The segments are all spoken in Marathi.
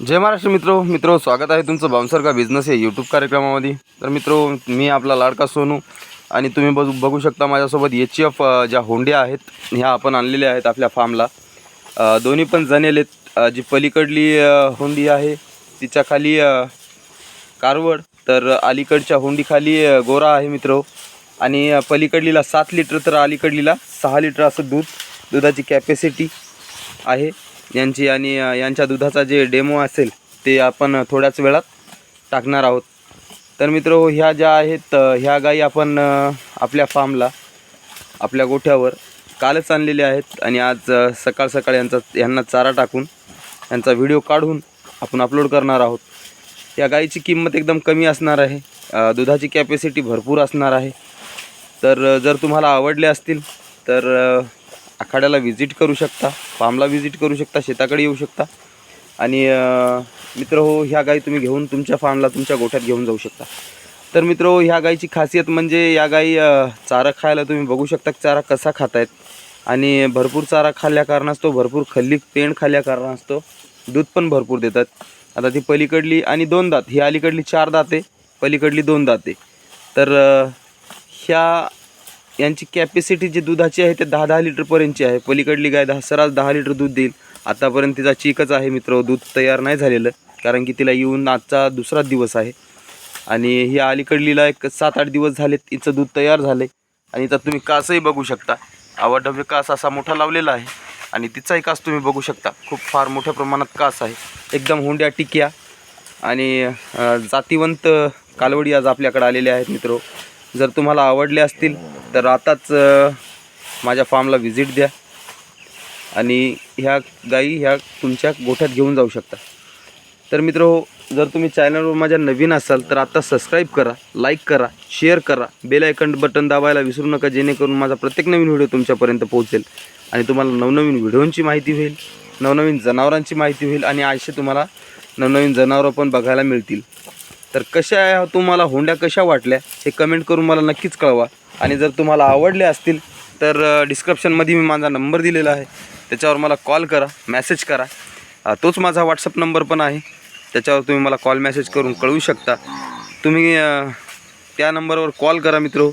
जय महाराष्ट्र मित्र. मित्र स्वागत आहे तुमचं बाउन्सर का बिझनेस या यूट्यूब कार्यक्रमामध्ये. तर मित्र मी आपला लाडका सोनू आणि तुम्ही बघू बघू शकता माझ्यासोबत एच एफ ज्या होंड्या आहेत ह्या आपण आणलेल्या आहेत आपल्या फार्मला दोन्ही पण जनेल आहेत. जी पलीकडली होंडी आहे तिच्या खाली कारवड तर अलीकडच्या होंडीखाली गोरा आहे मित्र. आणि पलीकडलीला सात लिटर तर अलीकडलीला सहा लिटर असं दूध दुधाची कॅपॅसिटी आहे. यांची आणि यांच्या दुधाचा जे डेमो असेल ते आपण थोड्याच वेळात टाकणार आहोत. तर मित्र ह्या ज्या आहेत ह्या गाई आपण आपल्या फार्मला आपल्या गोठ्यावर कालच आणलेल्या आहेत आणि आज सकाळ सकाळ यांचा यांना चारा टाकून यांचा व्हिडिओ काढून आपण अपलोड करणार आहोत. या गाईची किंमत एकदम कमी असणार आहे. दुधाची कॅपॅसिटी भरपूर असणार आहे. तर जर तुम्हाला आवडले असतील तर आखाड्याला व्हिजिट करू शकता फार्मला व्हिजिट करू शकता शेताकडे येऊ शकता. आणि मित्र हो ह्या गाई तुम्ही घेऊन तुमच्या फार्मला तुमच्या गोठ्यात घेऊन जाऊ शकता. तर मित्र हो ह्या गाईची खासियत म्हणजे या गाई चारा खायला तुम्ही बघू शकता चारा कसा खातायत. आणि भरपूर चारा खाल्ल्या कारणास्तव भरपूर खल्ली पेंड खाल्ल्या कारणास्तव दूध पण भरपूर देतात. आता ती पलीकडली आणि दोन दात ही अलीकडली चार दाते पलीकडली दोन दाते. तर ह्या यांची कॅपॅसिटी जी दुधाची आहे ते दहा दहा लिटरपर्यंतची आहे. पलीकडली गाय दहा सरास दहा लिटर दूध देईल. आतापर्यंत तिचा चीकच आहे मित्र. दूध तयार नाही झालेलं. कारण की तिला येऊन आजचा दुसरा दिवस आहे. आणि ही अलीकडलीला एक सात आठ दिवस झाले तिचं दूध तयार झालं आणि त्यात तुम्ही कासही बघू शकता. आवाढव्य कास असा मोठा लावलेला आहे. आणि तिचाही कास तुम्ही बघू शकता. खूप फार मोठ्या प्रमाणात कास आहे. एकदम हुंड्या टिक्या. आणि जातीवंत कालवडी आज आपल्याकडे आलेले आहेत मित्र. जर तुम्हाला आवडले असतील तर आताच माझ्या फार्मला व्हिजिट द्या. आणि ह्या गाई ह्या तुमच्या गोठ्यात घेऊन जाऊ शकता. तर मित्र हो जर तुम्ही चॅनलवर माझ्या नवीन असाल तर आता सबस्क्राईब करा लाईक करा शेअर करा. बेल आयकन बटन दाबायला विसरू नका जेणेकरून माझा प्रत्येक नवीन व्हिडिओ तुमच्यापर्यंत पोहोचेल. आणि तुम्हाला नवनवीन व्हिडिओंची माहिती होईल नवनवीन जनावरांची माहिती होईल आणि असे तुम्हाला नवनवीन जनावरं पण बघायला मिळतील. तर कशा आहे तुम्हाला होंड्या कशा वाटल्या हे कमेंट करून मला नक्कीच कळवा. आणि जर तुम्हाला आवडले असतील तर डिस्क्रिप्शनमध्ये मी माझा नंबर दिलेला आहे. त्याच्यावर मला कॉल करा मॅसेज करा. तोच माझा व्हॉट्सअप नंबर पण आहे. त्याच्यावर तुम्ही मला कॉल मेसेज करून कळवू शकता. तुम्ही त्या नंबरवर कॉल करा मित्र.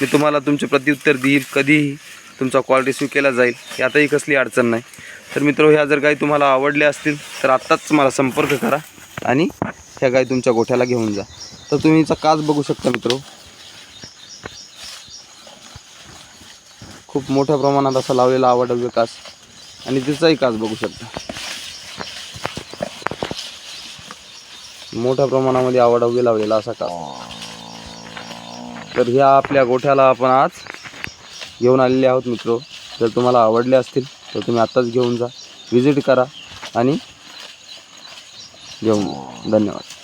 मी तुम्हाला तुमचे प्रत्युत्तर देईल. कधीही तुमचा कॉल रिसिव्ह केला जाईल. यातही कसली अडचण नाही. तर मित्र ह्या जर काही तुम्हाला आवडल्या असतील तर आत्ताच मला संपर्क करा. आणि ह्या गाई तुमच्या गोठ्याला घेऊन जा. तर तुम्ही हिचा काच बघू शकता मित्र. खूप मोठ्या प्रमाणात असा लावलेला आवडव्य कास. आणि तिचाही काच बघू शकता. मोठ्या प्रमाणामध्ये आवडव्य लावलेला असा कास. तर ह्या आपल्या गोठ्याला आपण आज घेऊन आलेले आहोत मित्र. जर तुम्हाला आवडले असतील तर तुम्ही आत्ताच घेऊन जा. व्हिजिट करा आणि घेऊन जा धन्यवाद